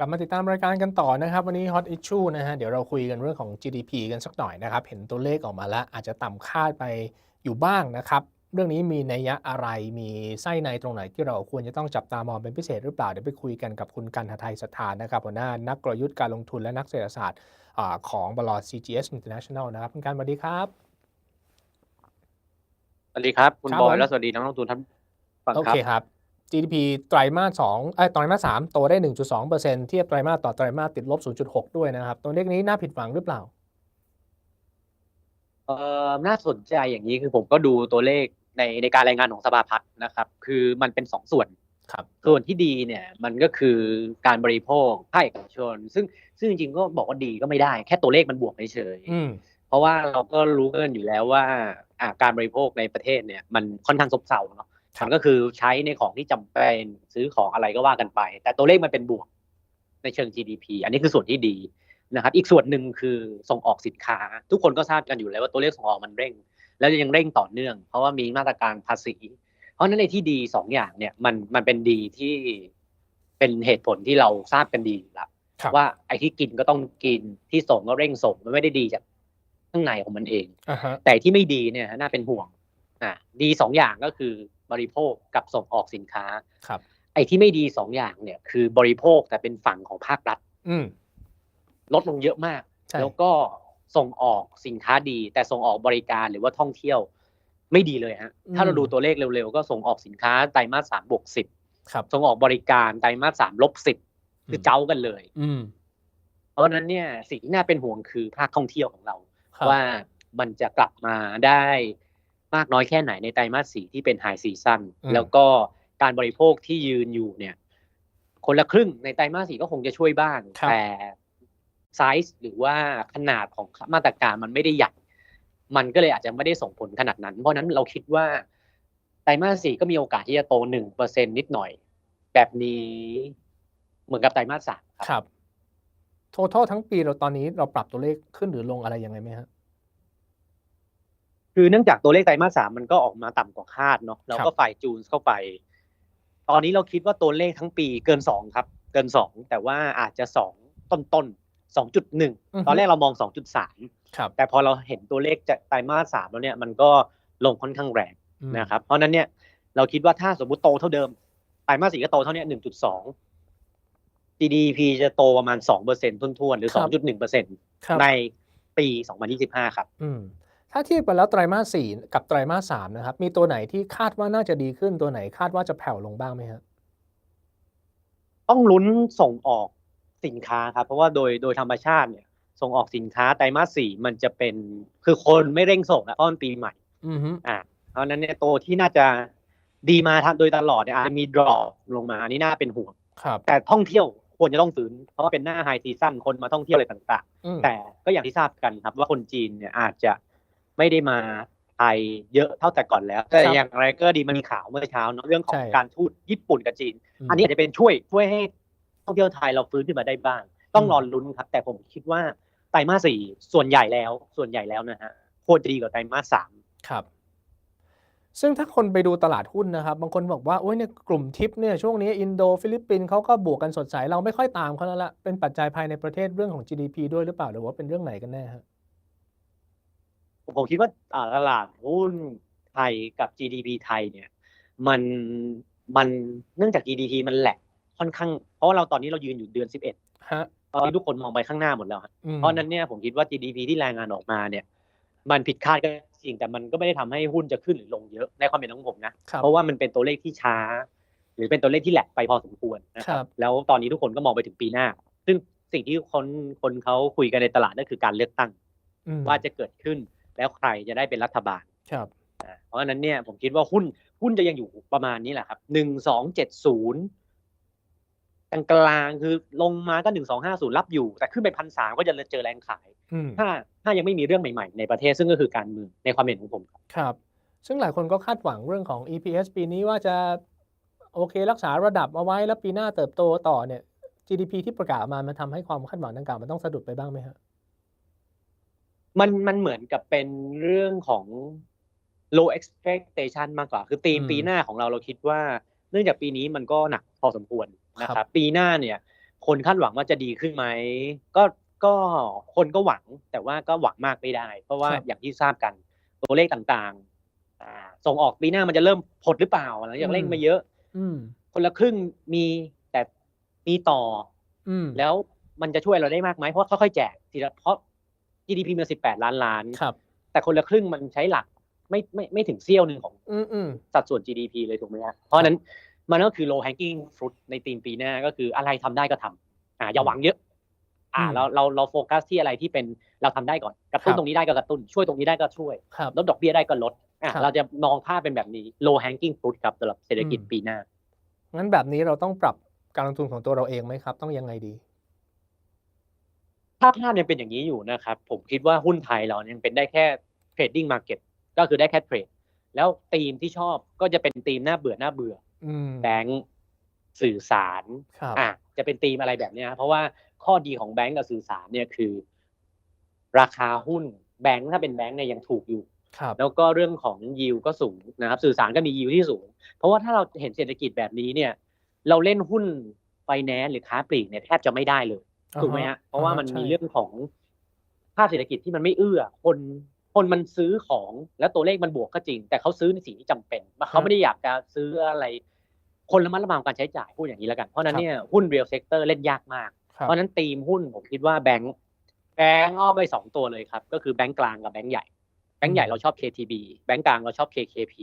กลับมาติดตามรายการกันต่อนะครับ วันนี้ Hot Issue นะฮะเดี๋ยวเราคุยกันเรื่องของ GDP กันสักหน่อยนะครับ เห็นตัวเลขออกมาแล้ว อาจจะต่ำคาดไปอยู่บ้างนะครับ เรื่องนี้มีนัยยะอะไรมีไส้ในตรงไหนที่เราควรจะต้องจับตามองเป็นพิเศษหรือเปล่า เดี๋ยวไปคุยกันกับคุณกันหทัยสถานนะครับหัวหน้านักกลยุทธ์การลงทุนและนักเศรษฐศาสตร์อาของบล CGS International นะครับคุณกันสวัสดีครับสวัสดีครับคุณครับบอผยมและสวัสดีนักลงทุนท่านฟังโอครับเคครับ GDP ไตรมาส2เอ้ยไตรมาส3โตได้ 1.2%เทียบไตรมาสต่อไตรมาสติดลบ 0.6 ด้วยนะครับ ตัวเลขนี้น่าผิดหวังหรือเปล่า เอ่อน่าสนใจอย่างนี้คือผมก็ดูตัวเลขในในการรายงานของสภาพัฒน์นะครับ คือมันเป็นสองส่วนครับส่วนที่ดีเนี่ยมันก็คือการบริโภคภาคเอกชน ซึ่งซึ่งจริงๆก็บอกว่าดีก็ไม่ได้ แค่ตัวเลขมันบวกเฉยๆอืมเพราะว่าเราก็รู้กันอยู่แล้วว่าอ่าการบริโภคในประเทศเนี่ยมันค่อนข้างซบเซาเนาะครับ มันก็คือใช้ในของที่จำเป็นซื้อของอะไรก็ว่ากันไป แต่ตัวเลขมันเป็นบวกในเชิง GDP อันนี้คือส่วนที่ดีนะครับ อีกส่วนหนึ่งคือส่งออกสินค้า ทุกคนก็ทราบกันอยู่แล้วว่าตัวเลขส่งออกมันเร่ง แล้วยังเร่งต่อเนื่อง เพราะว่ามีมาตรการภาษี เพราะฉะนั้นในที่ดีสองอย่างเนี่ยมันมันเป็นดีที่เป็นเหตุผลที่เราทราบกันดีอยู่แล้วครับว่าไอ้ที่กินก็ต้องกินที่ส่งก็เร่งส่งมันไม่ได้ดีจากข้างในของมันเองอ่าฮะแต่ที่ไม่ดีเนี่ยน่าเป็นห่วงอ่าดีสองอย่างก็คือ บริโภคกับส่งออกสินค้าครับ ไอ้ที่ไม่ดีสองอย่างเนี่ย คือบริโภคแต่เป็นฝั่งของภาครัฐอืมลดลงเยอะมากใช่แล้วก็ส่งออกสินค้าดี แต่ส่งออกบริการหรือว่าท่องเที่ยว ไม่ดีเลยฮะถ้าเราดูตัวเลขเร็วๆ ก็ส่งออกสินค้าไตรมาสสามบวกสิบครับส่งออกบริการไตรมาสสามลบสิบคือเจ้ากันเลย อืมเพราะฉะนั้นเนี่ยสิ่งที่น่าเป็นห่วงคือภาคท่องเที่ยวของเราครับว่ามันจะกลับมาได้ มากน้อยแค่ไหนในไตรมาสสี่ที่เป็นไฮซีซั่นอืมแล้วก็การบริโภคที่ยืนอยู่เนี่ย คนละครึ่งในไตรมาสสี่ก็คงจะช่วยบ้างครับแต่ไซส์หรือว่าขนาดของมาตรการมันไม่ได้ใหญ่มันก็เลยอาจจะไม่ได้ส่งผลขนาดนั้น เพราะฉะนั้นเราคิดว่าไตรมาสสี่ก็มีโอกาสที่จะโตหนึ่งเปอร์เซ็นนิดหน่อย แบบนี้เหมือนกับไตรมาสสามครับครับ total ทั้งปีเราตอนนี้เราปรับตัวเลขขึ้นหรือลงอะไรยังไงไหมฮะ คือเนื่องจากตัวเลขไตรมาสสามมันก็ออกมาต่ำกว่าคาดเนาะเราครัก็บฝ่ายจูนเข้าไป ตอนนี้เราคิดว่าตัวเลขทั้งปีเกินสองครับ เกินสองแต่ว่าอาจจะสองต้นต้นสองจุดหนึ่งตอนแรกเรามองสองจุดสามครับแต่พอเราเห็นตัวเลขจากไตรมาสสามแล้วเนี่ยมันก็ลงค่อนข้างแรงอืมนะครับเพราะฉะนั้นเนี่ยเราคิดว่าถ้าสมมุติโตเท่าเดิมไตรมาสสี่ก็โตเท่าเนี้หนึ่งจุดสอง GDP จะโตประมาณสองเปอร์เซ็นต์ทุ่นๆ หรือคสรัองบจุดหนึ่งเปอร์เซ็นต์ครับในปีสองพันยี่สิบห้าครับอืม ถ้าเทียบกันแล้วไตรมาสสี่กับไตรมาสสามนะครับ มีตัวไหนที่คาดว่าน่าจะดีขึ้นตัวไหนคาดว่าจะแผ่วลงบ้างไหมฮะต้องลุ้นส่งออกสินค้าครับ เพราะว่าโดยโดยธรรมชาติเนี่ย ส่งออกสินค้าไตรมาสสี่มันจะเป็นคือคนไม่เร่งส่งแล้วเพราะมันปีใหม่อือฮึอ่าเพราะฉะนั้นเนี่ยตัวที่น่าจะดีมาทำโดยตลอดเนี่ยอาจจะมีดรอปลงมาอันนี้น่าเป็นห่วงครับ แต่ท่องเที่ยวควรจะต้องฟื้นเพราะว่าเป็นหน้าไฮซีซั่นคนมาท่องเที่ยวอะไรต่างอืมๆแต่ก็อย่างที่ทราบกันครับว่าคนจีนเนี่ยอาจจะ ไม่ได้มาไทยเยอะเท่าแต่ก่อนแล้ว แต่อย่างไรก็ดีมันมีข่าวเมื่อเช้าเนอะเรื่องของการทูตญี่ปุ่นกับจีนมอันนี้อาจจะเป็นช่วยช่วยให้ท่องเที่ยวไทยเราฟื้นขึ้นมาได้บ้าง ต้องอืมรอลุ้นครับ แต่ผมคิดว่าไตรมาสสี่ส่วนใหญ่แล้ว ส่วนใหญ่แล้วนะฮะควรจะดีกว่าไตรมาสสามครับ ซึ่งถ้าคนไปดูตลาดหุ้นนะครับ บางคนบอกว่าโอ้ยเนี่ยกลุ่มทิปเนี่ยช่วงนี้อินโดฟิลิปปินส์เขาก็บวกกันสดใสเราไม่ค่อยตามเขาแล้วละเป็นปัจจัยภายในประเทศเรื่องของ GDP ด้วยหรือเปล่าหรือว่าเป็นเรื่องไหนกันแน่ฮะ ผมผมคิดว่าอ่าตลาดหุ้นไทยกับ GDP ไทยเนี่ย มันมันเนื่องจาก GDP มันแหลกค่อนข้าง เพราะว่าเราตอนนี้เรายืนอยู่เดือนสิบเอ็ดฮะตอนนี้ทุกคนมองไปข้างหน้าหมดแล้วฮะอืมเพราะฉะนั้นเนี่ยผมคิดว่า GDP ที่รายงานออกมาเนี่ย มันผิดคาดก็จริงแต่มันก็ไม่ได้ทำให้หุ้นจะขึ้นหรือลงเยอะในความเห็นของผมนะครับเพราะว่ามันเป็นตัวเลขที่ช้า หรือเป็นตัวเลขที่แหลกไปพอสมควรนะคครัรับบแล้วตอนนี้ทุกคนก็มองไปถึงปีหน้า ซึ่งสิ่งที่คนคนเขาคุยกันในตลาดก็คือการเลือกตั้งอืมว่าจะเกิดขึ้น แล้วใครจะได้เป็นรัฐบาลครับเพราะฉะนั้นเนี่ยผมคิดว่าหุ้นหุ้นจะยังอยู่ประมาณนี้แหละครับหนึ่งสองเจ็ดศูนย์กลางกลางๆคือลงมาก็หนึ่งสองห้าศูนย์รับอยู่ แต่ขึ้นไปพันสามก็จะเจอแรงขายอืมถ้าถ้ายังไม่มีเรื่องใหม่ๆ ในประเทศซึ่งก็คือการเมืองในความเห็นของผมครับครับ ซึ่งหลายคนก็คาดหวังเรื่องของ EPS ปีนี้ว่าจะโอเครักษาระดับเอาไว้แล้วปีหน้าเติบโตต่อเนี่ย GDP ที่ประกาศออกมามันทำให้ความคาดหวังดังกล่าวมันต้องสะดุดไปบ้างไหมฮะ มันมันเหมือนกับเป็นเรื่องของ low expectation มากกว่า คือธีมอืมปีหน้าของเราเราคิดว่า เนื่องจากปีนี้มันก็หนักพอสมควรนะคครัรับบปีหน้าเนี่ย คนคาดหวังว่าจะดีขึ้นไหมก็ก็คนก็หวังแต่ว่าก็หวังมากไม่ได้ เพราะว่าครับอย่างที่ทราบกันตัวเลขต่างๆอ่าส่งออกปีหน้ามันจะเริ่มผดหรือเปล่าหลังจากเร่งมาเยอะ อืมคนละครึ่งมีแต่มีต่ออืมแล้วมันจะช่วยเราได้มากไหมเพราะค่อยๆแจกทีละเพราะ GDP มันสิบแปดล้านล้าน ครับ แต่คนละครึ่งมันใช้หลักไม่ไม่ไม่ถึงเสี้ยวหนึ่งของอืมอืมสัดส่วน GDP เลยถูกไหมครับเพราะฉะนั้นมันก็คือ low hanging fruit ในตีมปีหน้าก็คืออะไรทำได้ก็ทำอ่าอย่าหวังเยอะ อ่าอืมเราเราเราโฟกัสที่อะไรที่เป็นเราทำได้ก่อนกระตุ้คนรับตรงนี้ได้ก็กระตุ้นช่วยตรงนี้ได้ก็ช่วยครับลดดอกเบี้ยได้ก็ลดอ่าครับเราจะมองภาพเป็นแบบนี้ low hanging fruit ครับสำหรับเศรษฐกิจอืมปีหน้างั้นแบบนี้เราต้องปรับการลงทุนของตัวเราเองไหมครับ ต้องยังไงดี ถ้าภาพยังเป็นอย่างนี้อยู่นะครับ ผมคิดว่าหุ้นไทยเรายังเป็นได้แค่ trading market ก็คือได้แค่เทรด แล้วธีมที่ชอบก็จะเป็นธีมหน้าเบื่อหน้าเบื่ออืมแบงก์สื่อสารครับอะจะเป็นธีมอะไรแบบเนี้ยเพราะว่าข้อดีของแบงก์กับสื่อสารเนี่ยคือ ราคาหุ้นแบงก์ถ้าเป็นแบงก์เนี่ยยังถูกอยู่ครับแล้วก็เรื่องของยิวก็สูงนะครับ สื่อสารก็มียิวที่สูง เพราะว่าถ้าเราเห็นเศรษฐกิจแบบนี้เนี่ย เราเล่นหุ้นไฟแนนซ์หรือค้าปลีกเนี่ยแทบจะไม่ได้เลย ถูกไหมฮะเพราะว่ามันมีเรื่องของภาพเศรษฐกิจที่มันไม่เอื้อ คนคนมันซื้อของแล้วตัวเลขมันบวกก็จริง แต่เขาซื้อในสิ่งที่จำเป็นเขาไม่ได้อยากจะซื้ออะไร คนระมัดระวังการใช้จ่ายพูดอย่างนี้แล้วกัน เพราะฉะนั้นเนี่ยหุ้นเรียลเซกเตอร์เล่นยากมากครับเพราะฉะนั้นธีมหุ้นผมคิดว่าแบงก์แบงก์อ้อมไปสองตัวเลยครับ ก็คือแบงก์กลางกับแบงก์ใหญ่ แบงก์ใหญ่เราชอบ KTB แบงก์กลางเราชอบ KKP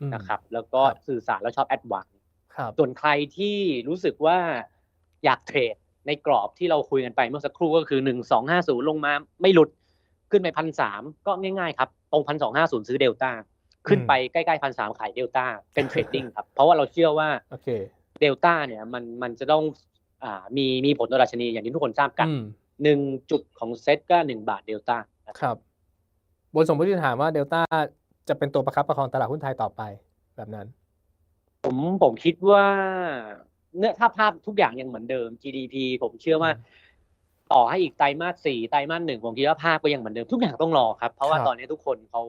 อืมนะครับ แล้วก็ครับสื่อสารเราชอบ Advance ครับส่วนใครที่รู้สึกว่าอยากเทรด ในกรอบที่เราคุยกันไปเมื่อสักครู่ก็คือหนึ่งสองห้าศูนย์ลงมาไม่หลุดขึ้นไปพันสามก็ง่ายๆครับ ตรงพันสองห้าศูนย์ซื้อเดลต้าขึ้นไปใกล้ๆพันสามขายเดลต้าเป็นเทรดดิ้งครับ เพราะว่าเราเชื่อว่าโอเคเดลต้าเนี่ยมันมันจะต้องอ่ามีมีผลต่อดัชนีอย่างที่ทุกคนทราบกันอืมหนึ่งจุดของเซ็ตก็หนึ่งบาทเดลต้าครับ บนสมมติฐานว่าเดลต้าจะเป็นตัวประคับประคองตลาดหุ้นไทยต่อไปแบบนั้น ผมผมคิดว่า เนื้อถ้าภาพทุกอย่างยังเหมือนเดิม GDP ผมเชื่อว่าอืมต่อให้อีกไตรมาสสี่ไตรมาสหนึ่งผมคิดว่าภาพก็ยังเหมือนเดิมทุกอย่างต้องรอครับ เพราะว่าครับตอนนี้ทุกคนเขา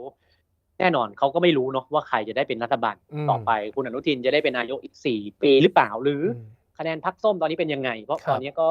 แน่นอนเขาก็ไม่รู้เนาะว่าใครจะได้เป็นรัฐบาลอืมต่อไปคุณอนุทินจะได้เป็นนายกอีกสี่ปีหรือเปล่าหรืออืมคะแนนพักส้มตอนนี้เป็นยังไง เพราะครับตอนนี้ก็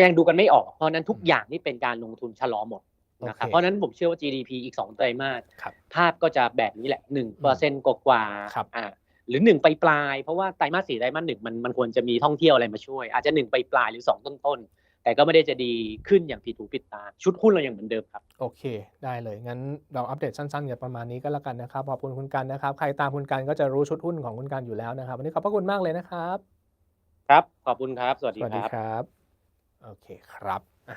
ยังดูกันไม่ออก เพราะฉะนั้นทุกอย่างนี่เป็นการลงทุนชะลอหมดนะครับโอเคเพราะฉะนั้นผมเชื่อว่า GDP อีกสองไตรมาสครับภาพก็จะแบบนี้แหละหนึ่งเปอร์เซ็นต์กว่าๆครับอ่า หรือหนึ่งไปปลายๆเพราะว่าไตรมาสสี่ไตรมาสหนึ่งมันมันควรจะมีท่องเที่ยวอะไรมาช่วย อาจจะหนึ่งไปปลายๆหรือสองต้นๆแต่ก็ไม่ได้จะดีขึ้นอย่างผิดหูผิดตา ชุดหุ้นเรายังเหมือนเดิมครับ โอเค ได้เลย งั้นเราอัปเดตสั้นๆกันประมาณนี้ก็แล้วกันนะครับ ขอบคุณคุณกันนะครับ ใครตามคุณกันก็จะรู้ชุดหุ้นของคุณกันอยู่แล้วนะครับ วันนี้ขอบพระคุณมากเลยนะครับ ครับ ขอบคุณครับ สวัสสดีวัสคดีรับครับ โอเคครับอะ